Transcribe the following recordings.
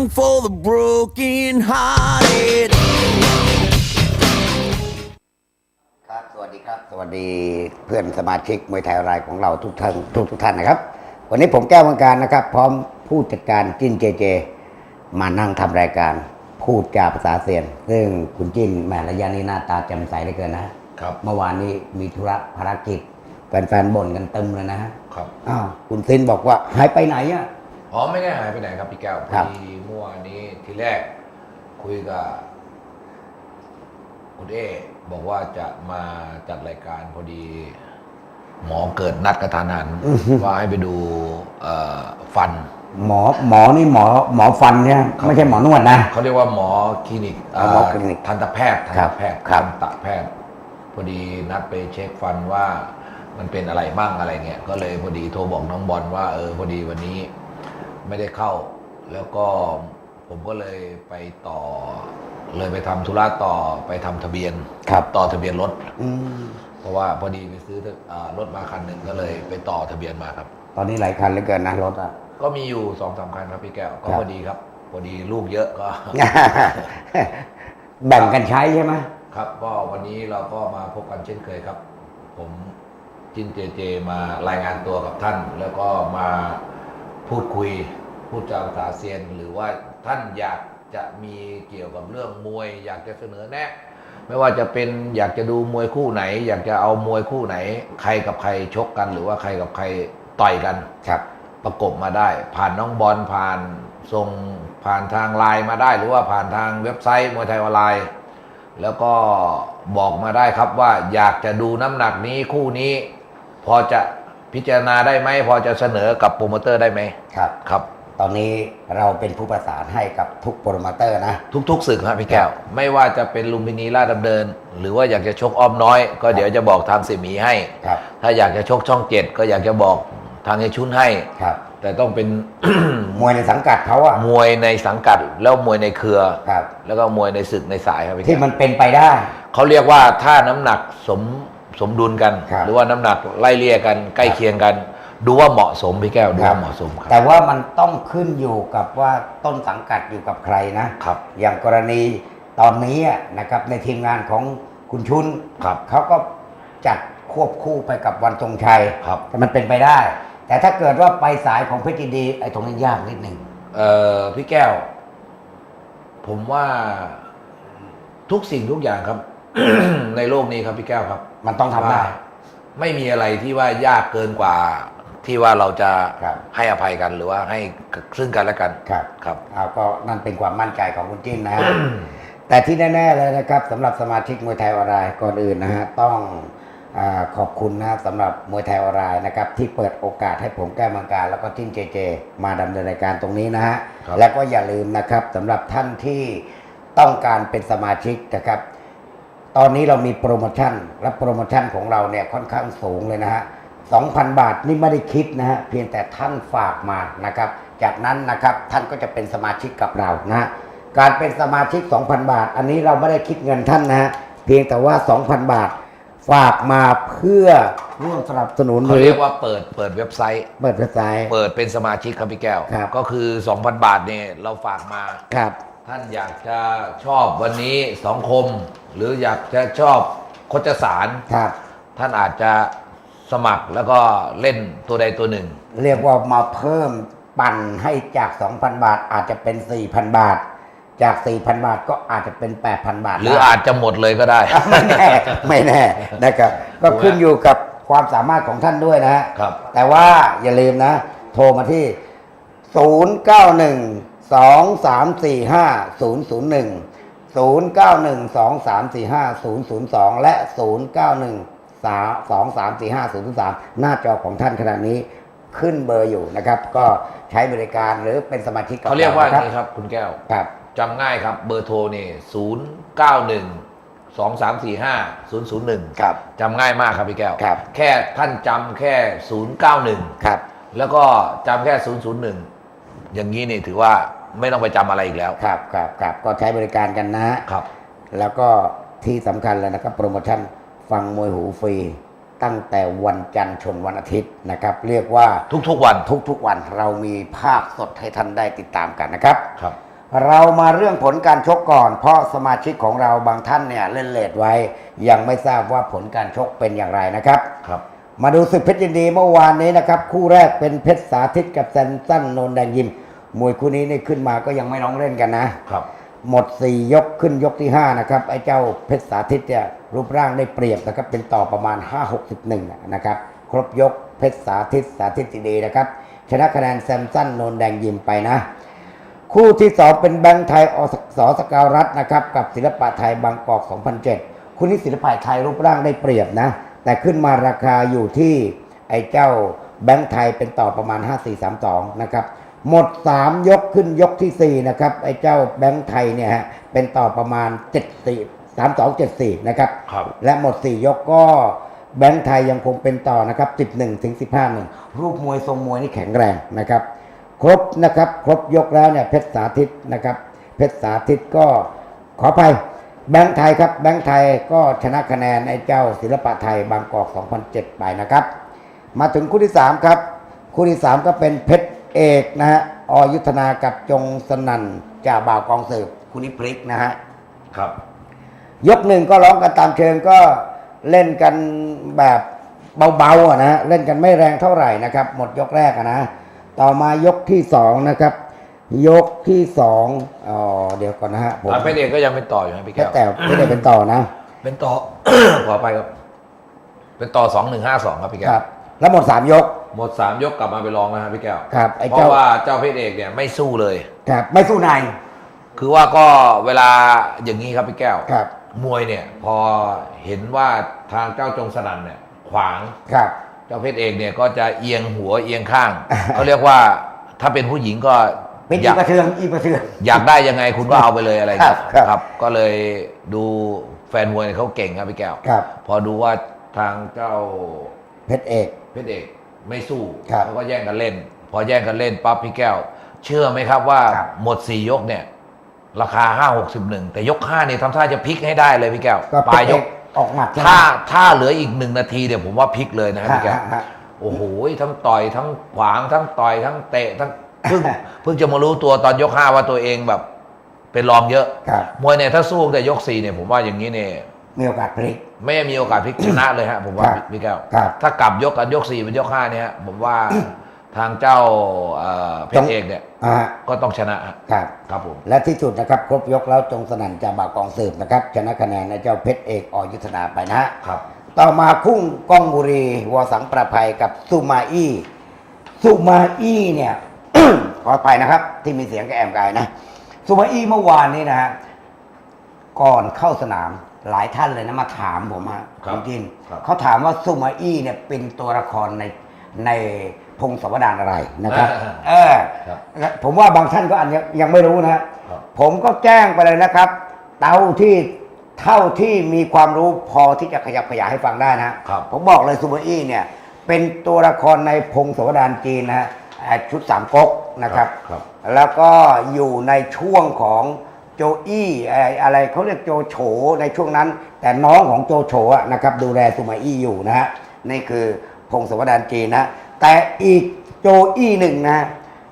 song for the broken hearted. ครับ สวัสดีครับ สวัสดีเพื่อนสมาชิกมวยไทยออนไลน์ของเราทุกท่านทุกทุกท่านนะครับ วันนี้ผมแก้วมังการนะครับ พร้อมผู้จัดการจิ้นเจเจ มานั่งทำรายการพูดจาภาษาเซียน ซึ่งคุณจิ้นแหมระยะนี้หน้าตาแจ่มใสเหลือเกินนะครับ เมื่อวานนี้มีธุระภารกิจ แฟนๆบ่นกันเต็มเลยนะฮะครับอ้าวคุณซินบอกว่าหายไปไหนอะ อ๋อไม่ได้หายไปไหนครับพี่แก้วพครัอบดีเมื่อวานนี้ทีแรกคุยกับคุณเอบอกว่าจะมาจัดรายการพอดี หมอเกิดนัดกระทานหันว่าให้ไปดูเอ่อฟัน หมอหมอนี่หมอหมอฟันเนี่ยไม่ใช่หมอนวดนะ เขาเรียกว่าหมอคลินิกอ๋อหมอคลินิกทันตแพทย์ทันครัตบแพทย์ครับทันตแพทย์ พอดีนัดไปเช็คฟันว่ามันเป็นอะไรบ้างอะไรเงี้ยก็เลยพอดีโทรบอกน้องบอลว่าเออพอดีวันนี้ ไม่ได้เข้า แล้วก็ผมก็เลยไปต่อ เลยไปทำธุระต่อไปทำทะเบียนครับต่อทะเบียนรถอืมเพราะว่าพอดีไปซื้ออ่ารถมาคันหนึ่งก็เลยไปต่อทะเบียนมาครับ ตอนนี้หลายคันเหลือเกินนะรถอะก็มีอยู่สองสามคันครับพี่แก้วก็ครับพอดีครับพอดีลูกเยอะก็ แบ่งกันใช้ใช่ไหมครับก็วันนี้เราก็มาพบกันเช่นเคยครับ ผมจินเจเจมารายงานตัวกับท่าน แล้วก็มาพูดคุย พูดจาภาษาเซียนหรือว่าท่านอยากจะมีเกี่ยวกับเรื่องมวย อยากจะเสนอแนะ ไม่ว่าจะเป็นอยากจะดูมวยคู่ไหน อยากจะเอามวยคู่ไหน ใครกับใครชกกัน หรือว่าใครกับใครต่อยกันครับประกบมาได้ ผ่านน้องบอลผ่านส่งผ่านทางไลน์มาได้ หรือว่าผ่านทางเว็บไซต์มวยไทยออนไลน์แล้วก็บอกมาได้ครับว่าอยากจะดูน้ำหนักนี้คู่นี้ พอจะพิจารณาได้ไหมพอจะเสนอกับโปรโมเตอร์ได้ไหมครับครับ ตอนนี้เราเป็นผู้ประสานให้กับทุกโปรโมเตอร์นะ ทุกๆศึกครับพี่แก้ว ไม่ว่าจะเป็นลุมพินีลาดดำเนิน หรือว่าอยากจะชกอ้อมน้อย ก็เดี๋ยวจะบอกทางเสมีให้ ครับ ถ้าอยากจะชกช่องเจ็ดก็อยากจะบอกทางเอชุนให้ ครับ แต่ต้องเป็น มวยในสังกัดเขาอะมวยในสังกัดแล้วมวยในเครือ ครับ แล้วก็มวยในศึกในสายครับพี่ที่แก้วมันเป็นไปได้ เขาเรียกว่าถ้าน้ำหนักสมสมดุลกัน ครับหรือว่าน้ำหนักไล่เลี่ยกันใกล้เคียงกัน ดูว่าเหมาะสมพี่แก้วดูว่าเหมาะสมครับ แต่ว่ามันต้องขึ้นอยู่กับว่าต้นสังกัดอยู่กับใครนะครับ อย่างกรณีตอนนี้อะนะครับในทีมงานของคุณชุนครับเขาก็จัดควบคู่ไปกับวันทรงชัยครับแต่มันเป็นไปได้ แต่ถ้าเกิดว่าไปสายของเพชรยินดีไอ้ตรงนี้ยากนิดหนึ่งเอ่อพี่แก้ว ผมว่าทุกสิ่งทุกอย่างครับ ในโลกนี้ครับพี่แก้วครับ มันต้องทำได้ว่าไม่มีอะไรที่ว่ายากเกินกว่า ที่ว่าเราจะครับ ให้อภัยกันหรือว่าให้ซึ่งกันและกันครับ ครับ เอาก็นั่นเป็นความมั่นใจของคุณจิ้นนะฮะ แต่ที่แน่ ๆ เลยนะครับสำหรับสมาชิกมวยไทยออนไลน์ก่อนอื่นนะฮะต้องอาขอบคุณนะครับสำหรับมวยไทยออนไลน์นะครับที่เปิดโอกาสให้ผมแก้วมังการ แล้วก็จิ้นเจเจ มาดำเนินรายการตรงนี้นะฮะครับ และก็อย่าลืมนะครับสำหรับท่านที่ต้องการเป็นสมาชิกนะครับ ตอนนี้เรามีโปรโมชั่นและโปรโมชั่นของเราเนี่ยค่อนข้างสูงเลยนะฮะ 2,000 บาทนี่ไม่ได้คิดนะฮะเพียงแต่ท่านฝากมานะครับ จากนั้นนะครับท่านก็จะเป็นสมาชิกกับเรานะฮะการเป็นสมาชิก 2,000 บาท อันนี้เราไม่ได้คิดเงินท่านนะฮะเพียงแต่ว่า 2,000 บาทฝากมาเพื่อร่วมสนับสนุนเขาเรียกว่าเปิดเปิดเว็บไซต์ เปิดเว็บไซต์ เปิดเป็นสมาชิกครับพี่แก้ว ครับ ก็คือ 2,000 บาทเนี่ยเราฝากมา ครับ ท่านอยากจะชอบวันนี้สองคม หรืออยากจะชอบโคจสาร ครับ ท่านอาจจะ สมัครแล้วก็เล่นตัวใดตัวหนึ่ง เรียกว่ามาเพิ่มปั่นให้จาก 2,000 บาทอาจจะเป็น 4,000 บาท จาก 4,000 บาทก็อาจจะเป็น 8,000 บาทหรือได้อาจจะหมดเลยก็ได้ ไม่แน่ไม่แน่นะครับก็ขึ้นอยู่กับความสามารถของท่านด้วยนะฮะครับ แต่ว่าอย่าลืมนะ โทรมาที่ 091 2345 001 091 2345 002 และ 091 2345 003หน้าจอของท่านขณะนี้ขึ้นเบอร์อยู่นะครับ ก็ใช้บริการหรือเป็นสมาชิกบเขาเรียกว่าอย่างนะนี้ครับ คุณแก้วครับจำง่ายครับเบอร์โทรนี่ศูนย์เก้าหนึ่งสองสามสี่ห้าศูนย์ศูนย์หนึ่งครับจำง่ายมากครับพี่แก้วครับแค่ท่านจำแค่ศูนย์เก้าหนึ่งครับแล้วก็จำแค่ศูนย์ศูนย์หนึ่งอย่างนี้นี่ถือว่าไม่ต้องไปจำอะไรอีกแล้วครับครับครับก็ใช้บริการกันนะฮะครับ แล้วก็ที่สำคัญเลยนะครับโปรโมชั่น ฟังมวยหูฟรีตั้งแต่วันจันทร์ชนวันอาทิตย์นะครับ เรียกว่าทุกๆวันทุกๆวันเรามีภาพสดให้ท่านได้ติดตามกันนะครับครับ เรามาเรื่องผลการชกก่อน เพราะสมาชิกของเราบางท่านเนี่ยเล่นเลดไว้ ยังไม่ทราบว่าผลการชกเป็นอย่างไรนะครับครับ มาดูศึกเพชรยินดีเมื่อวานนี้นะครับ คู่แรกเป็นเพชรสาธิตกับแซนสันโนนแดงยิมมวยคู่นี้นี่ขึ้นมาก็ยังไม่ร้องเล่นกันนะครับ หมด 4 ยกขึ้นยกที่ 5 นะครับไอ้เจ้าเพชรสาธิตเนี่ยรูปร่างได้เปรียบนะครับเป็นต่อประมาณ 5-6-1 นะครับ ครบยกเพชรสาธิตสาธิตดีนะครับ ชนะคะแนนแซมสันโนนแดงยิมไปนะ คู่ที่2เป็นแบงค์ไทยอสสกาวรัฐนะครับ กับศิลปะไทยบางกอก 2007 คู่นี้ศิลปะไทยรูปร่างได้เปรียบนะ แต่ขึ้นมาราคาอยู่ที่ไอ้เจ้าแบงค์ไทยเป็นต่อประมาณ 5432 นะครับ หมด3ยกขึ้นยกทีสี่4นะครับไอ้เจ้าแบงค์ไทยเนี่ยฮะเป็นต่อประมาณ74 3274นะครับครับ และหมด4ยกก็แบงค์ไทยยังคงเป็นต่อนะครับ11ถึง15หนึ่งรูปมวยทรงมวยนี่แข็งแรงนะครับ ครบนะครับ ครบยกแล้วเนี่ยเพชรสาธิตนะครับ เพชรสาธิตก็ขออภัยแบงค์ไทยครับแบงค์ไทยก็ชนะคะแนนไอ้เจ้าศิลปะไทยบางกอก2007 ไปนะครับ มาถึงคู่ที่ 3 ครับ คู่ที่ 3 ก็เป็นเพชร เอกนะฮะอยุทธนากับจงสนั่นจ่าบ่าวกองเสิร์ฟคู่นี้พลิกนะฮะครับ ยกหนึ่งก็ร้องกันตามเชิงก็เล่นกันแบบเบาๆอะนะเล่นกันไม่แรงเท่าไหร่นะครับ หมดยกแรกอะนะต่อมายกที่สองนะครับ ยกที่สองอ๋อเดี๋ยวก่อนนะฮะผมอ่าเพชรเอกก็ยังเป็นต่ออยู่นะพี่แค่แก้วแต่ไม่ได้เป็นต่อนะ เป็นต่อขอไปครับ เป็นต่อสองหนึ่งห้าสองครับพี่แก้ครัวบ แล้วหมดสามยก หมดสามยกกลับมาไปลองนะฮะพี่แก้วครับไอ้เพเจ้า ราะว่าเจ้าเพชรเอกเนี่ยไม่สู้เลย ครับไม่สู้ในคือว่าก็เวลาอย่างนี้ครับพี่แก้วครับมวยเนี่ย พอเห็นว่าทางเจ้าจงสนั่นเนี่ย ขวางครับ เจ้าเพชรเอกเนี่ยก็จะเอียงหัวเอียงข้าง เขาเรียกว่าถ้าเป็นผู้หญิงก็เป็นออียากประเทืองอีประเทือง อยากได้ยังไงคุณก็เอาไปเลยอะไรครับครับ ครับก็เลยดูแฟนมวยเขาเก่งครับพี่แก้ว ครับ พอดูว่าทางเจ้าเพชรเอก เพชรเอกไม่สู้ครับเขาก็แย่งกันเล่น พอแย่งกันเล่นปั๊บพี่แก้ว เชื่อไหมครับว่าครับ หมดสี่ยกเนี่ย ราคาห้าหกสิบหนึ่งแต่ยกห้าเนี่ยทำท่าจะพลิกให้ได้เลยพี่แก้วก็ปเพลาชยรเอยกกออกหมัดใช่ไหมถ้าถ้าเหลืออีกหนึ่งนาทีเนี่ยผมว่าพลิกเลยนะครับพี่แก้วฮะฮะ โอ้โหทั้งต่อยทั้งขวางทั้งต่อยทั้งเตะทั้งเพิ่ง เพิ่งจะมารู้ตัวตอนยกห้าว่าตัวเองแบบ เป็นรองเยอะครับ มวยเนี่ยถ้าสู้ตั้งแต่ยกสี่เนี่ยผมว่าอย่างนี้เนี่ย มีโอกาสพลิก ไม่มีโอกาสพลิกชนะเลยฮะผมว่าครับพี่แก้วครับ ถ้ากลับยกกันยกสี่เป็นยกห้าเนี่ยฮะผมว่าทางเจ้าเอ่อเพชรเอกเนี่ยอ่าฮะก็ต้องชนะฮะครับ ครับผมและที่สุดนะครับ ครบยกแล้วจงสนั่นจะบากองสืบนะครับ ชนะคะแนนในเจ้าเพชรเอกอยุทธนาไปนะฮะ ครับ ต่อมาคุ้งก้องบุรีวอสังประภัยกับสุมาอี้สุมาอี้เนี่ย ขออภัยนะครับ ที่มีเสียงกระแอมกายนะสุมาอี้เมื่อวานนี้นะฮะก่อนเข้าสนาม หลายท่านเลยนะมาถามผมฮะครับจริงครับๆเขาถามว่าสุมาอี้เนี่ยเป็นตัวละครในในพงศาวดารอะไรนะครับ เออ ครับ ผมว่าบางท่านก็อันยังยังไม่รู้นะฮะครับ ผมก็แจ้งไปเลยนะครับเท่าที่เท่าที่มีความรู้พอที่จะขยับขยายให้ฟังได้นะครับ ผมบอกเลยซูเปอร์อี้เนี่ยเป็นตัวละครในพงศาวดารจีนนะฮะเอ่อชุดสามก๊กนะครับ ครับ แล้วก็อยู่ในช่วงของ โจอี้อะไรเขาเรียกโจโฉในช่วงนั้น แต่น้องของโจโฉนะครับดูแลตุมาอี้อยู่นะฮะนี่คือพงศวดานจีนนะแต่อีกโจอี้หนึ่งนะ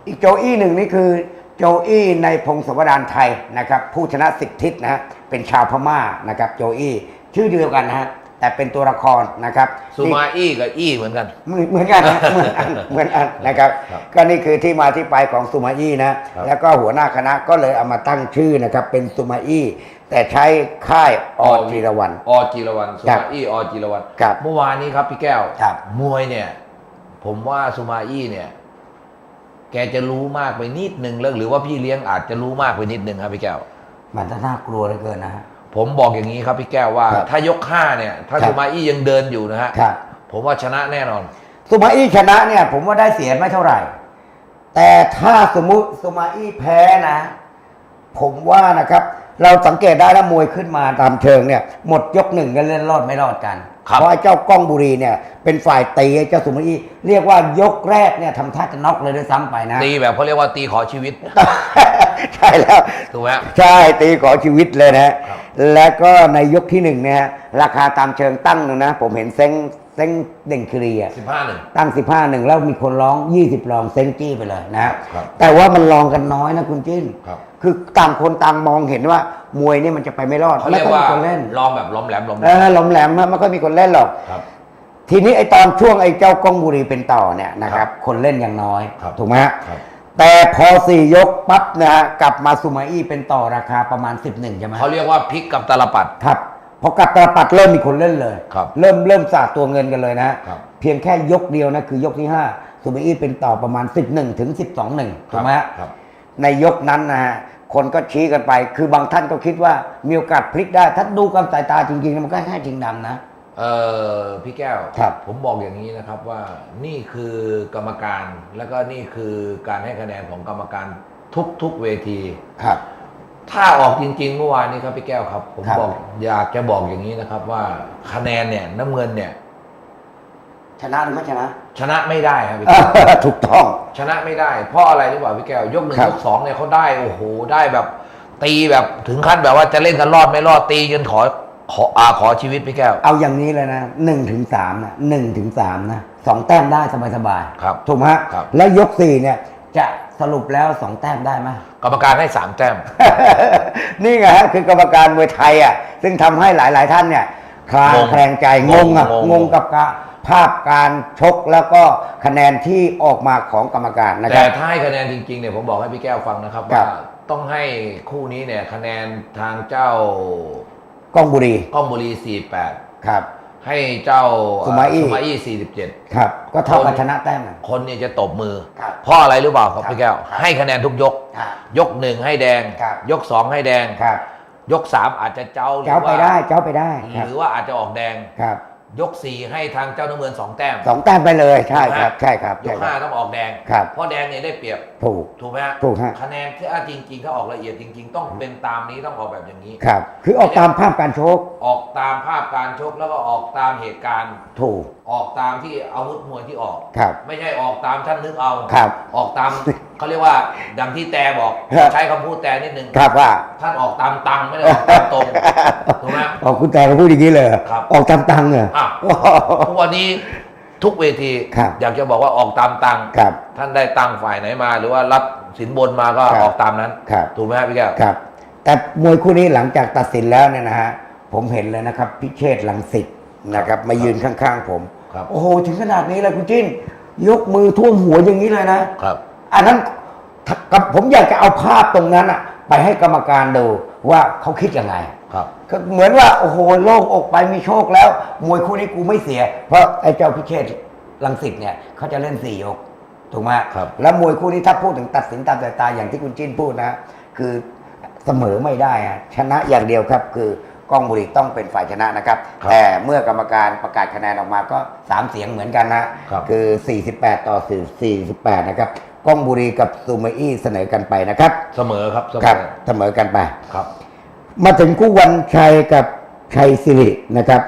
อีกโจอี้หนึ่งนี่คือโจอี้ในพงศวดานไทยนะครับผู้ชนะสิบทิศนะฮะเป็นชาวพม่านะครับโจอี้ชื่อเดียวกันนะฮะ แต่เป็นตัวละครนะครับซูมาอี้กับอี้เหมือนกัน เหมือนเหมือนกันนะเหมือนกันเหมือนกันนะครับครับก็นี่คือที่มาที่ไปของสุมาอี้นะครับแล้วก็หัวหน้าคณะก็เลยเอามาตั้งชื่อนะครับ เป็นสุมาอี้แต่ใช้ค่ายออจีรวันอจีรวันซูครับมาอี้อจีรวันครับเมื่อวานนี้ครับพี่แก้วครับมวยเนี่ย ผมว่าซูมาอี้เนี่ยแกจะรู้มากไปนิดนึงแล้วหรือว่าพี่เลี้ยงอาจจะรู้มากไปนิดนึงครับพี่แก้ว มันจะน่ากลัวเหลือเกินนะฮะ ผมบอกอย่างนี้ครับพี่แก้วว่า ครับถ้ายกห้าเนี่ย ถ้าครับ ซูมาอี้ยังเดินอยู่นะฮะครับ ผมว่าชนะแน่นอนสุมาอี้ชนะเนี่ย ผมว่าได้เสียไม่เท่าไหร่ แต่ถ้าสมมุติสุมาอี้แพ้นะ ผมว่านะครับ เราสังเกตได้แล้วมวยขึ้นมาตามเชิงเนี่ย หมดยกหนึ่งกันเล่นรอดไม่รอดกัน ครับ เพราะไอ้เจ้าก้องบุรีเนี่ย เป็นฝ่ายตีไอ้เจ้าสุมาอี้เรียกว่ายกแรกเนี่ยทำท่าจะน็อกเลยด้วยซ้ำไปนะ ตีแบบเขาเรียกว่าตีขอชีวิต ใช่แล้ว ถูกไหมฮะใช่ตีขอชีวิตเลยนะ ครับแล้วก็ในยกที่หนึ่งเนี่ยราคาตามเชิงตั้งหนึ่งนะ ผมเห็นเซ้งเซ้งเด่งครีอะสิบห้าหนึ่งตั้ง15หนึ่งแล้วมีคนร้อง20รองเซ้งจี้ไปเลยนะฮะครับแต่ว่ามันรองกันน้อยนะคุณจิ้นครับคือต่างคนต่างมองเห็นว่ามวยนี่มันจะไปไม่รอดเขาเรียกไม่ว่าค่อยมีคนเล่นลองแบบล้อมแหลมล้อมแหลเอมอหลอมแหลมไม่ค่อยมีคนเล่นหรอกครับทีนี้ไอตอนช่วงไอเจ้ากล้องบุรีเป็นต่อเนี่ยนะครับ คนเล่นยังน้อยครับถูกไหมฮะครับ แต่พอสี่ยกปั๊บนะฮะกลับมาซูมาอี้เป็นต่อราคาประมาณ 11ใช่ไหมเขาเรียกว่าพลิกกับตาลปัด ครับพอกลับตาปัดเริ่มมีคนเล่นเลย ครับเริ่มเริ่มสาดตัวเงินกันเลยนะครับเพียงแค่ยกเดียวนะคือยกที่5ซูมาอี้เป็นต่อประมาณ 11ถึง12 1ถูกไหมฮะครับ ในยกนั้นนะฮะคนก็ชี้กันไป คือบางท่านก็คิดว่ามีโอกาสพลิกได้ ถ้าดูกันสายตาจริงๆมันก็แค่ชิงดำนะ เออพี่แก้วครับ ผมบอกอย่างนี้นะครับว่านี่คือกรรมการแล้วก็นี่คือการให้คะแนนของกรรมการทุกๆเวที ครับ ถ้าออกจริงๆเมื่อวานนี้ครับพี่แก้วครับ ผมครับ บอกอยากจะบอกอย่างนี้นะครับ ว่าคะแนนเนี่ยน้ำเงินเนี่ย ชนะหรือไม่ชนะ ชนะไม่ได้ครับพี่แก้ว ถูกต้อง ชนะไม่ได้เพราะอะไรหรือเปล่าพี่แก้วยกหนึ่งครับ ยกสองเนี่ยเขาได้โอ้โหได้แบบ ตีแบบถึงขั้นแบบว่าจะเล่นกันรอดไม่รอดตีจนขอ ขออาขอชีวิตพี่แก้ว เอาอย่างนี้เลยนะหนึ่งถึงสามนะหนึ่งถึงสามนะสองแต้มได้สบายๆครับถูกไหมฮะครับ แล้วยกสี่เนี่ย จะสรุปแล้วสองแต้มได้ไหม กรรมการให้สามแต้ม นี่ไงฮะคือกรรมการมวยไทยอะ ซึ่งทำให้หลาย ๆ ท่านเนี่ยคลางงงแคลงใจงงอะงงงงกับการภาพการชกแล้วก็คะแนนที่ออกมาของกรรมการนะคแต่รับ ถ้าให้คะแนนจริงๆเนี่ยผมบอกให้พี่แก้วฟังนะครับ ครัว่าบ ต้องให้คู่นี้เนี่ยคะแนนทางเจ้า กล้องบุรีก้องบุรีครับ48ให้เจ้าสุมาอี้สุมาอี้47 ครับ ก็เท่ากับคนชนะแต้มอะคนเนี่ยจะตบมือ ครับเพราะอะไรหรือเปล่าครับครับพี่แก้ว ครับ ให้คะแนนทุกยกครับยกหนึ่งให้แดง ครับ ยกสองให้แดง ครับ ยกสามอาจจะเจ้าหรือเจ้าไปว่าได้เจ้าไปได้ครับหรือว่าอาจจะออกแดง ครับ ยกสี่ให้ทางเจ้าน้ำเงินสองแต้ม สองแต้มไปเลยใช่ครับ ใช่ครับยใช่กคห้ารับ ต้องออกแดง ครับ เพราะแดงเนี่ยได้เปรียบ ถูก ถูกไหมฮะถูกฮะ คะแนนถ้าจริงๆถ้าออกละเอียดจริง ๆ ต้องเป็นตามนี้ต้องออกแบบอย่างนี้ ครับ คือออกตามภาพการชกออกตามภาพการชกแล้วก็ออกตามเหตุการณ์ ถูกออกตามที่อาวุธมวยที่ออก ครับ ไม่ใช่ออกตามท่านนึกเอา ครับ ออกตาม เขาเรียกว่าดังที่แต่บอก ครับ ใช้คำพูดแต่นิดนึงครับว่าท่านออกตามตังไม่ได้ออกตามตรงถูกไหม ออกคุณแต่ก็พูดอย่างนี้เลยเหรอครับ ออกตามตังค์เหรออะทุกวันนี้ทุกเวที ครับ อยากจะบอกว่าออกตามตังครับ ท่านได้ตังฝ่ายไหนมา หรือว่ารับสินบนมาก็ครับ ออกตามนั้น ครับ ถูกไหมครับพี่แก้ว ครับ แต่มวยคู่นี้หลังจากตัดสินแล้วเนี่ยนะฮะ ผมเห็นเลยนะครับ พิเชษฐ์ลังสิตนะครับ มายืนข้างๆผม ครับ โอ้โห ถึงขนาดนี้เลยคุณจิ้น ยกมือท่วมหัวอย่างนี้เลยนะ ครับ อันนั้นกับผมอยากจะเอาภาพตรงนั้นอะไปให้กรรมการดูว่าเขาคิดยังไงครับก็เหมือนว่าโอ้โหโล่งอกไปมีโชคแล้ว มวยคู่นี้กูไม่เสีย เพราะไอ้เจ้าพิเชษลังสิตเนี่ยเขาจะเล่นสี่ยกถูกไหมครับ แล้วมวยคู่นี้ถ้าพูดถึงตัดสินตามสายตาอย่างที่คุณจิ้นพูดนะ คือเสมอไม่ได้อะชนะอย่างเดียวครับ คือกล้องบุรีต้องเป็นฝ่ายชนะนะครับครับแต่เมื่อกรรมการประกาศคะแนนออกมาก็สามเสียงเหมือนกันนะครับคือ 48 ต่อ 48 นะครับ กล้องบุรีกับซูมาอี้เสนอกันไปนะครับ เสมอครับเสมครับอเสมอกันไป ครับ มาถึงคู่วันชัยกับชัยสิรินะครับ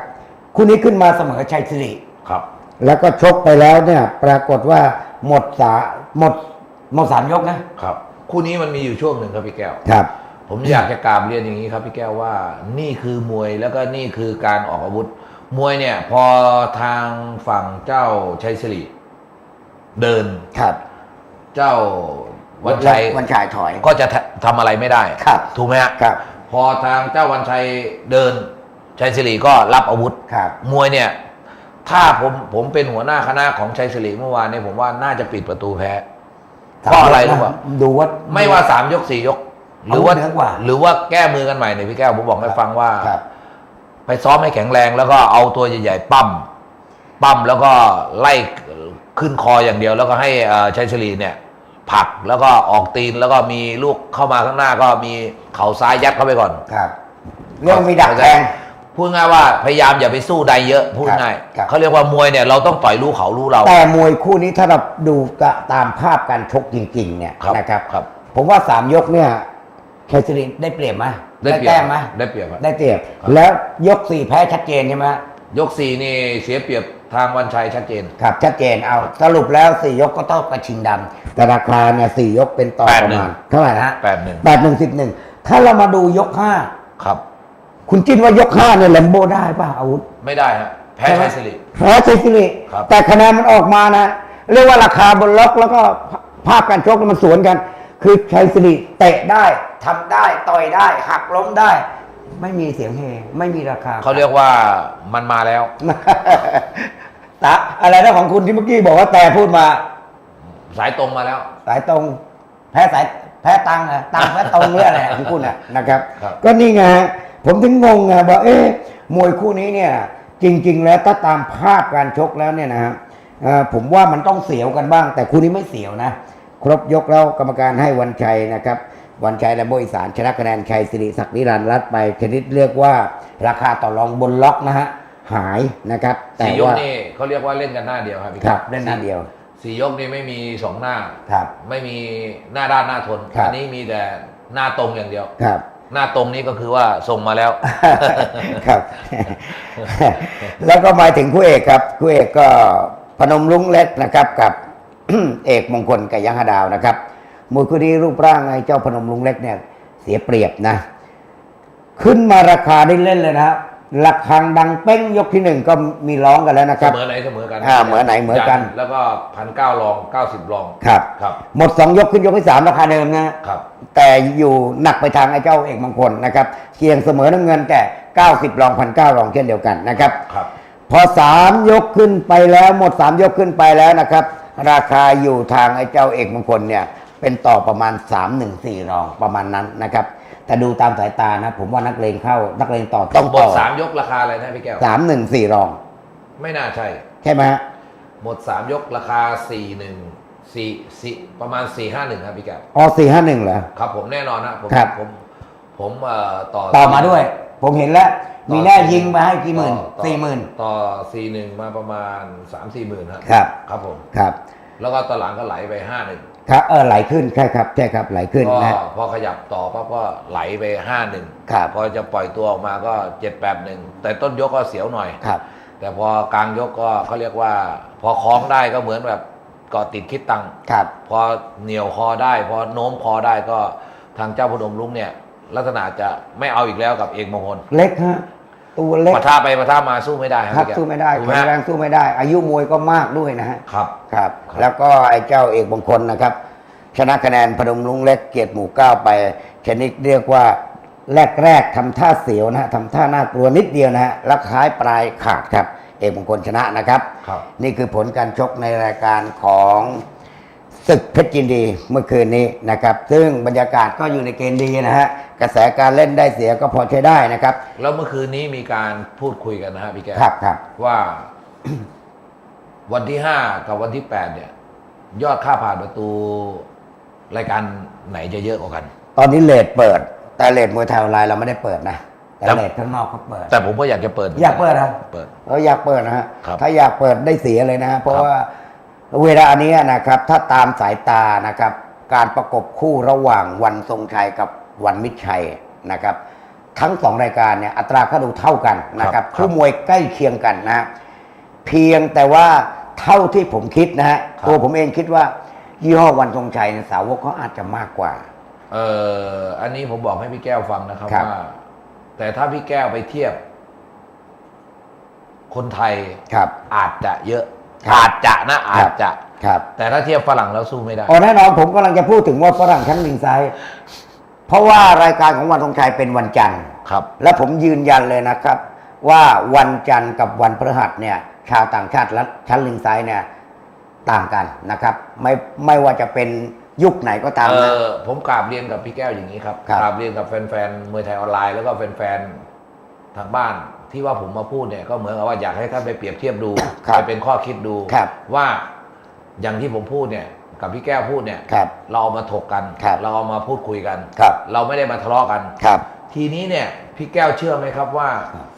คู่นี้ขึ้นมาเสมอชัยสิริ ครับ แล้วก็ชกไปแล้วเนี่ย ปรากฏว่าหมดสาหมดหมดสามยกนะครับ คู่นี้มันมีอยู่ช่วงหนึ่งครับพี่แก้ว ครับ ผมอยากจะกราบเรียนอย่างนี้ครับพี่แก้วว่านี่คือมวยแล้วก็นี่คือการออกอาวุธ มวยเนี่ย พอทางฝั่งเจ้าชัยสิริเดิน ครับ เจ้าวันชัยวันชัยถอย ก็จะทำทำอะไรไม่ได้ครับ ถูกไหมฮะครับ พอทางเจ้าวันชัยเดินชัยสิริก็รับอาวุธครับ มวยเนี่ย ถ้าผมผมเป็นหัวหน้าคณะของชัยสิริเมื่อวานเนี่ยผมว่าน่าจะปิดประตูแพ้เพราะอะไรรู้ป่ะดูว่าไม่ว่าสามยกสี่ยก หรือว่าเอาเหนือกว่าหรือว่าแก้มือกันใหม่เนี่ยพี่แก้วผมบอกให้ฟังว่าครับไปซ้อมให้แข็งแรงแล้วก็เอาตัวใหญ่ๆปั้มปั้มแล้วก็ไล่ ขึ้นคออย่างเดียว แล้วก็ให้เอ่อชัยชลีเนี่ยผลักแล้วก็ออกตีนแล้วก็มีลูกเข้ามาข้างหน้าก็มีเข่าซ้ายยัดเข้าไปก่อนครับเรื่องมีดักแทงพูดง่ายว่าพยายามอย่าไปสู้ใดเยอะพูดง่ายครับเขาเรียกว่ามวยเนี่ยเราต้องต่อยรู้เขารู้เรา แต่มวยคู่นี้ถ้าเราดูกะตามภาพการชกจริงๆเนี่ยครับนะครับครับ ผมว่าสามยกเนี่ยชัยสิริได้เปรียบไหมได้เปรียบแต้มไหมได้เปรียบครับได้เปรียบครับแล้วยกสี่แพ้ชัดเจนใช่ไหมยกสี่นี่เสียเปรียบ ทางวันชัยชัดเจน ครับชัดเจนเอาสรุปแล้วสี่ยกก็ต้องกระชิงดำแต่ราคาเนี่ยสี่ยกเป็นต่อแปดประหนึ่งมาณเท่าไหร่นะฮะแปดหนึ่งแปดหนึ่งสิบหนึ่งถ้าเรามาดูยกห้าครับ คุณคิดว่ายกห้าเนี่ยแลมโบได้ป่ะอาวุธ ไม่ได้ฮะแแพ้ชัยสิริแพ้ชัยสิริครับแต่คะแนนมันออกมานะเรียกว่าราคาบนล็อกแล้วก็ภาพการชกมันสวนกัน คือชัยสิริเตะได้ทำได้ต่อยได้ หักล้มได้ไม่มีเสียงเฮไม่มีราคา เขาเรียกว่ามันมาแล้ว ตะอะไรนะของคุณที่เมื่อกี้บอกว่าแต่พูดมา สายตรงมาแล้ว สายตรง แพ้สายแพ้ตังค์อะตังค์แพ้ตรงหรืออะไรของคุณอะนะครับ ครับ ก็นี่ไงฮะผมถึงงงไงบอกเอ๊ะมวยคู่นี้เนี่ย จริง ๆ แล้วถ้าตามภาพการชกแล้วเนี่ยนะฮะเอ่อผมว่ามันต้องเสียวกันบ้าง แต่คู่นี้ไม่เสียวนะ ครบยกแล้วกรรมการให้วันชัยนะครับ วันชัยและโบยสารชนะคะแนนชัยสิริศักดิ์นิรันดร์รัตน์ไปชนิดเรียกว่าราคาต่อรองบนล็อกนะฮะ หายนะครับ แต่สี่ยกว่านี่เขาเรียกว่าเล่นกันหน้าเดียวครับพี่ครับเล่นหน้าเดียว สี่ยกนี่ไม่มีสองหน้า ครับ ไม่มีหน้าด้านหน้าทนครับ อันี้มีแต่หน้าตรงอย่างเดียว ครับ หน้าตรงนี้ก็คือว่าส่งมาแล้ว ครับ แล้วก็มาถึงคู่เอกครับคู่เอกก็พนมรุ้งเล็กนะครับกับ เอกมงคลกับยังหดาวนะครับมวยคู่นี้รูปร่างไอ้เจ้าพนมรุ้งเล็กเนี่ยเสียเปรียบนะ ขึ้นมาราคาได้เล่นเลยนะครับ ระฆังดังเป้งยกที่หนึ่งก็มีร้องกันแล้วนะคเสรับมอไหนเสมอกันอ่าเหมือนไหนเหมือนกัน แล้วก็พันเก้ารองเก้าสิบรองครับครับ หมดสองยกขึ้นยกที่สามราคาเดิมนะครับ แต่อยู่หนักไปทางไอ้เจ้าเอกมงคลนะครับเคียงเสมอน้ำเงินแต่90รองพันเก้ารองเช่นเดียวกันนะครับครับ พอสามยกขึ้นไปแล้วหมดสามยกขึ้นไปแล้วนะครับ ราคาอยู่ทางไอ้เจ้าเอกมงคลเนี่ยเป็นต่อประมาณ3 1 4รองประมาณนั้นนะครับ แต่ดูตามสายตานะ ผมว่านักเลงเข้านักเลงต่อต้องหมต่ดอสามยกราคาอะไรนะพี่แก้ว สามหนึ่งสี่รอง ไม่น่าใช่ ใช่ไหมฮะหมดสามยกราคาสี่หนึ่งสี่สี่ประมาณสี่ห้าหนึ่งครับพี่แก้ว อ๋อสี่ห้าหนึ่งเหรอ ครับผมแน่นอนนะผมครับ ผมผมเอ่อต่อต่อมาด้วย ผมเห็นแล้ว ต่อมีแน่ยิงมาให้กี่หมื่นต่อต่อสี่หมื่นต่อสี่หนึ่งมาประมาณสามสี่หมื่นครับครับ ครับผม ครับ แล้วก็ตอนหลังก็ไหลไปห้าหนึ่ง ครับเออไหลขึ้นใช่ครับใช่ครับไหลขึ้นก็นะ พอขยับต่อปั๊บก็ไหลไปห้าหนึ่งครับ พอจะปล่อยตัวออกมาก็เจ็ดแปดหนึ่งแต่ต้นยกก็เสียวหน่อย ครับ แต่พอกลางยกก็เขาเรียกว่า พอคล้องได้ก็เหมือนแบบเกาะติดคิดตังค์ครับ พอเหนียวคอได้ พอโน้มคอได้ก็ทางเจ้าพนมลุงเนี่ย ลักษณะจะไม่เอาอีกแล้วกับเอกมงคล เล็กฮะ ตัวเล็กปะทะไปปะทะมาสู้ไม่ได้ครับพี่แกสู้ไม่ได้ถูกไหมแข็งแรฮะงสู้ไม่ได้ อายุมวยก็มากด้วยนะฮะครับครับครับ แล้วก็ไอ้เจ้าเอกมงคลนะครับ ชนะคะแนนพนมลุงเล็กเกียรติหมู่เก้าไปชนิดเรียกว่าแรกๆทำท่าเสียวนะฮะทำท่าน่ากลัวนิดเดียวนะฮะแล้วคล้ายปลายขาดครับ เอกมงคลชนะนะครับครับนี่คือผลการชกในรายการของ ศึกเพชรยินดีเมื่อคืนนี้นะครับ ซึ่งบรรยากาศก็อยู่ในเกณฑ์ดีนะฮะกระแสการเล่นได้เสียก็พอใช้ได้นะครับ แล้วเมื่อคืนนี้มีการพูดคุยกันนะฮะพี่แกครับครับว่า วันที่ห้ากับวันที่แปดเนี่ย ยอดค่าผ่านประตูรายการไหนจะเยอะกว่ากัน ตอนนี้เลทเปิด แต่เลทมวยไทยออนไลน์เราไม่ได้เปิดนะแต่ครับเลทข้างนอกเขาเปิด แต่ผมก็อยากจะเปิด อยากเปิดนะเปิดเอออยากเปิดนะฮะครับถ้าอยากเปิดได้เสียเลยนะฮะเพราะครับว่า เวลาอันนี้นะครับ ถ้าตามสายตานะครับ การประกบคู่ระหว่างวันทรงชัยกับวันมิตรชัยนะครับ ทั้งสองรายการเนี่ยอัตราค่าดูเท่ากันนะครับคู่มวยใกล้เคียงกันนะฮะเพียงแต่ว่าเท่าที่ผมคิดนะฮะตัวผมเองคิดว่า ยี่ห้อวันทรงชัยเนี่ยสาวกเขาอาจจะมากกว่า เอ่ออันนี้ผมบอกให้พี่แก้วฟังนะครับครับว่า แต่ถ้าพี่แก้วไปเทียบ คนไทยครับอาจจะเยอะ ครับ อาจจะนะอาครัจบจะ ครับแต่ถ้าเทียบฝรั่งแล้วสู้ไม่ได้ อ๋อแน่นอนผมกำลังจะพูดถึงว่าฝรั่งชั้นลิงไซด์เพราะว่ารายการของวันทรงชัยเป็นวันจันทร์ ครับ และผมยืนยันเลยนะครับ ว่าวันจันทร์กับวันพฤหัสเนี่ย ชาวต่างชาติและชั้นลิงไซด์เนี่ยต่างกันนะครับ ไม่ไม่ว่าจะเป็นยุคไหนก็ตามเอนะ อผมกราบเรียนกับพี่แก้วอย่างนี้ครับครับ กราบเรียนกับแฟนๆมวยไทยออนไลน์แล้วก็แฟนๆทางบ้าน ที่ว่าผมมาพูดเนี่ยก็เหมือนกับว่าอยากให้ท่านไปเปรียบเทียบดูครับไปเป็นข้อคิดดูครับว่าอย่างที่ผมพูดเนี่ย กับพี่แก้วพูดเนี่ยครับเราเอามาถกกันครับเราเอามาพูดคุยกันครับ เราไม่ได้มาทะเลาะกันครับ ทีนี้เนี่ยพี่แก้วเชื่อไหมครับว่า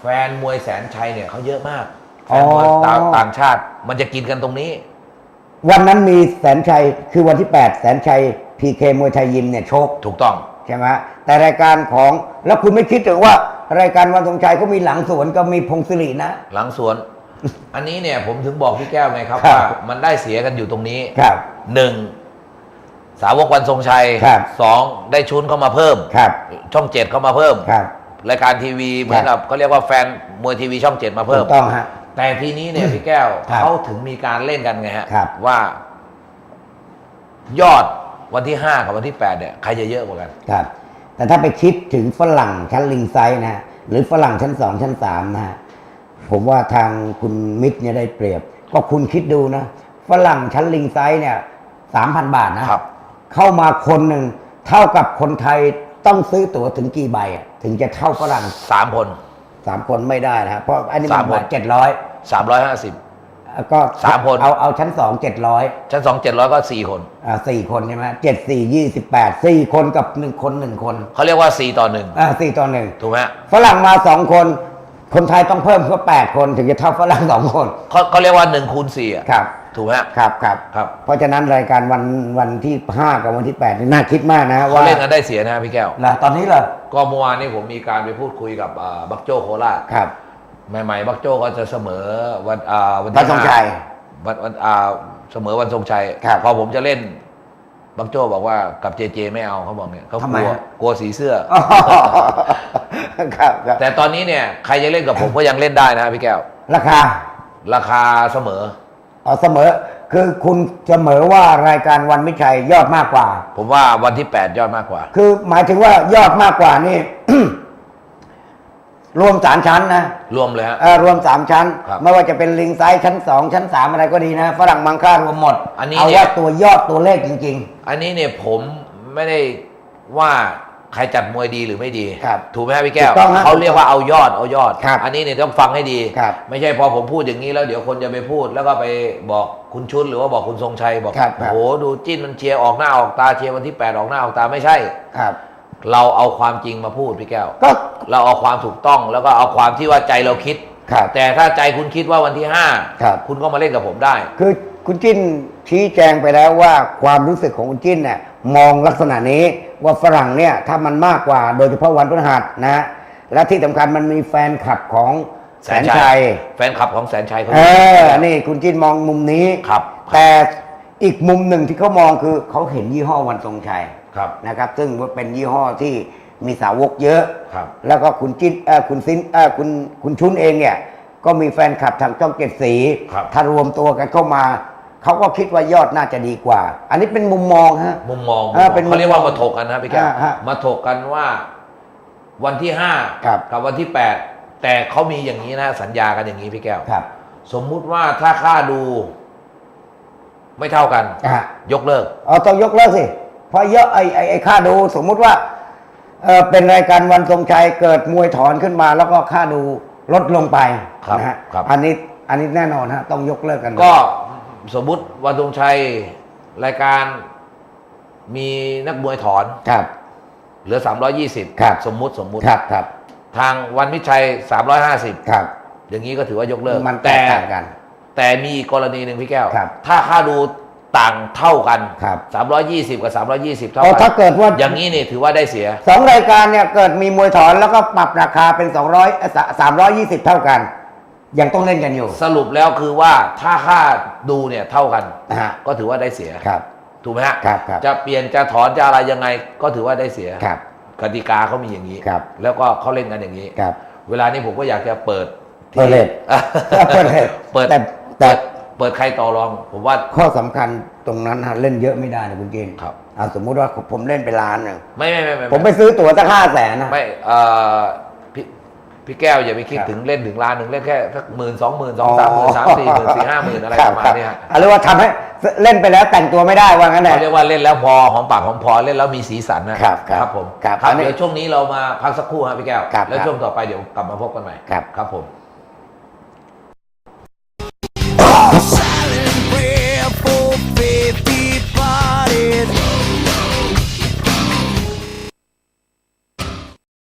แฟนมวยแสนชัยเนี่ยเขาเยอะมากแฟอ๋อนมวยต่างต่างชาติ มันจะกินกันตรงนี้ วันนั้นมีแสนชัยคือวันที่ 8 แสนชัยพีเคมวยไทยยิมเนี่ยโชคถูกต้อง ใช่ไหมแต่รายการของแล้วคุณไม่คิดถึงว่า รายการวันทรงชัยก็มีหลังสวนก็มีพงศิรินะ หลังสวน อันนี้เนี่ยผมถึงบอกพี่แก้วไงครับครับ ว่ามันได้เสียกันอยู่ตรงนี้ครับ หนึ่งสาวกวันทรงชัยครับ สองได้ชุนเข้ามาเพิ่ม ครับช่องเจ็ดเข้ามาเพิ่ม ครับ รายการทีวีเหมือนกับเขาเรียกว่าแฟนมวยทีวีช่องเจ็ดมาเพิ่ม ถูกต้องฮะ แต่ทีนี้เนี่ยพี่แก้วครับเขาถึงมีการเล่นกันไงฮะครับ ว่า ยอดวันที่ห้ากับวันที่แปดเนี่ยใครจะเยอะกว่ากัน ครับ แต่ถ้าไปคิดถึงฝรั่งชั้นลิงไซส์นะฮะหรือฝรั่งชั้นสองชั้นสามนะฮะผมว่าทางคุณมิตรเนี่ยได้เปรียบ ก็คุณคิดดูนะฝรั่งชั้นลิงไซส์เนี่ยสามพันบาทนะครับ เข้ามาคนหนึ่งเท่ากับคนไทยต้องซื้อตั๋วถึงกี่ใบอะถึงจะเท่าฝรั่งสามคนสามคนไม่ได้นะฮะเพราะอันนี้สามัมนคน บาทเจ็ดร้อยสามร้อยห้าสิบ ก็สามคน เอาเอาชั้นสองเจ็ดร้อยชั้นสองเจ็ดร้อยก็สี่คนอ่าสี่คนใช่ไหมเจ็ดสี่ยี่สิบแปดสี่คนกับหนึ่งคนหนึ่งคนเขาเรียกว่าสี่ต่อหนึ่งอ่าสี่ต่อหนึ่งถูกไหมฮะฝรั่งมาสองคน คนไทยต้องเพิ่มเพื่อแปดคนถึงจะเท่าฝรั่งสองคนเขาเขาเรียกว่าหนึ่งคูณสี่อะครับถูกไหมฮะครับครับครับ เพราะฉะนั้นรายการวันวันที่ห้ากับวันที่แปดนี่น่าคิดมากนะเขาว่าเล่นกันได้เสียนะพี่แก้วเหรอตอนนี้เหรอก็เมื่อวานนี้ผมมีการไปพูดคุยกับอ่าบักโจ้โคราชครับ ใหม่ๆบักโจ้ก็จะเสมอวันอ่าวันวันที่ทรงห้าชัยวันวันอ่าเสมอวันทรงชัยครับพอผมจะเล่นบักโจ้บอกว่ากับเจเจไม่เอาเขาบอกเนี่ยเขาทำกไมลัวฮะ กลัวสีเสื้อ อ๋อครับครับแต่ตอนนี้เนี่ยใครจะเล่นกับผมก็ยังเล่นได้นะพี่แก้ว ราคาราคาเสมออ๋อเสมอ คือคุณเสมอว่ารายการวันวิชัยยอดมากกว่า ผมว่าวันที่ 8 ยอดมากกว่า คือหมายถึงว่ายอดมากกว่านี่ รวมสามชั้นนะรวมเลยฮะ เอ่อรวมสามชั้น ครับไม่ว่าจะเป็นลิงไซส์ชั้นสองชั้นสามอะไรก็ดีนะ ฝรั่งมังค่ารวมหมด อันนี้เอาเนี่ยว่าตัวยอดตัวเลขจริง อันนี้เนี่ยผมไม่ได้ว่าใครจัดมวยดีหรือไม่ดีครับถูกไหมฮะพี่แก้วถูกต้องฮะเขาเรียกว่าเอายอดเอายอด ครับอันนี้เนี่ยต้องฟังให้ดี ครับไม่ใช่พอผมพูดอย่างนี้แล้วเดี๋ยวคนจะไปพูด แล้วก็ไปบอกคุณชุนหรือว่าบอกคุณทรงชัยบอกครับคโอ้รับโหดูจิ้นมันเชียร์ออกหน้าออกตาเชียร์วันที่ 8 ออกหน้าออกตาไม่ใช่ ๆ ครับ เราเอาความจริงมาพูดพี่แก้ว ก็ เราเอาความถูกต้องแล้วก็เอาความที่ว่าใจเราคิด ครับ แต่ถ้าใจคุณคิดว่าวันที่ห้าครับ คุณก็มาเล่นกับผมได้ คือคุณจิ้นชี้แจงไปแล้วว่าความรู้สึกของคุณจิ้นเนี่ยมองลักษณะนี้ว่าฝรั่งเนี่ยถ้ามันมากกว่าโดยเฉพาะวันพฤหัสนะ และที่สำคัญมันมีแฟนคลับของแสนชัยแฟนคลับของแสนชัยเขาเออนี่คุณจิ้นมองมุมนี้ ครับ แต่อีกมุมหนึ่งที่เขามองคือเขาเห็นยี่ห้อวันทรงชัย ครับนะครับ ซึ่งเป็นยี่ห้อที่มีสาวกเยอะ ครับ แล้วก็คุณจิ้นเออคุณซินเออคุณคุณชุนเองเนี่ย ก็มีแฟนคลับทางช่องเจ็ดสีครับ ถ้ารวมตัวกันเข้ามาเขาก็คิดว่ายอดน่าจะดีกว่า อันนี้เป็นมุมมองฮะ มุมมองเออเป็นมุมมองเขาเรียกว่ามาถกกันนะพี่แก้วอ่าฮะมาถกกันว่าวันที่ห้าครับ กับวันที่แปดแต่เขามีอย่างนี้นะสัญญากันอย่างนี้พี่แก้วครับ สมมุติว่าถ้าค่าดู ไม่เท่ากัน อะ ยกเลิก เอาต้องยกเลิกสิ เพราะเยอะไอ้ไอ้ไอ้ค่าดูสมมุติว่าเออเป็นรายการวันทรงชัยเกิดมวยถอนขึ้นมา แล้วก็ค่าดูลดลงไปครับนะฮะครับ อันนี้อันนี้แน่นอนฮะต้องยกเลิกกันก็สมมุติวันธงชัยรายการมีนักมวยถอน ครับ เหลือ 320 ครับ สมมุติสมมุติ ครับครับทางวันมิตรชัย 350 ครับอย่างนี้ก็ถือว่ายกเลิกมันแตแต่กต่างกัน แต่มีอีกกรณีหนึ่งพี่แก้ว ครับ ถ้าค่าดู ต่างเท่ากัน ครับ 320 กับ 320 เท่าเอากัถ้าเกิดว่า อย่างนี้นี่ถือว่าได้เสีย สองรายการเนี่ยเกิดมีมวยถอนแล้วก็ปรับราคาเป็น 200เอ่อ320 เท่ากัน ยังต้องเล่นกันอยู่สรุปแล้วคือว่าถ้าค่าดูเนี่ยเท่ากัน นะฮะก็ถือว่าได้เสีย ครับ ถูกไหมฮะ ครับครับ จะเปลี่ยนจะถอนจะอะไรยังไงก็ถือว่าได้เสีย ครับ กติกาเขามีอย่างนี้ ครับ แล้วก็เขาเล่นกันอย่างนี้ ครับ เวลานี้ผมก็อยากจะเปิดเปิดเลท เปิดเลท เปิดแต่แต่เปิดเปิดใครต่อรอง ผมว่า ข้อสำคัญตรงนั้นฮะเล่นเยอะไม่ได้นะคุณกินครับ อ่าสมมุติว่าผมเล่นไปล้านหนึ่งไม่ไม่ไม่ไม่ผมไปซื้อตั๋วตั้งห้าแสนนะ ไม่เอ่อพี่พี่แก้วอย่าไปคิดครับถึงเล่นถึงล้านหนึ่งเล่นแค่สักหมื่นสองหมื่นสองสามหมื่นสามสี่หมื่นสี่ห้าหมื่นอะไรประมาณเนี้ยฮะอะเรียกว่าทำให้เล่นไปแล้วแต่งตัวไม่ได้ว่างั้นแหเขาละเรียกว่าเล่นแล้วพอหอมปากหอมคอเล่นแล้วมีสีสันนะครับครับครับผมครับครับอันนี้เดี๋ยวช่วงนี้เรามาพักสักครู่ครับพี่แก้ว ครับแล้วครับ ช่วงต่อไปเดี๋ยวกลับมาพบกันใหม่ครับ ครับผม with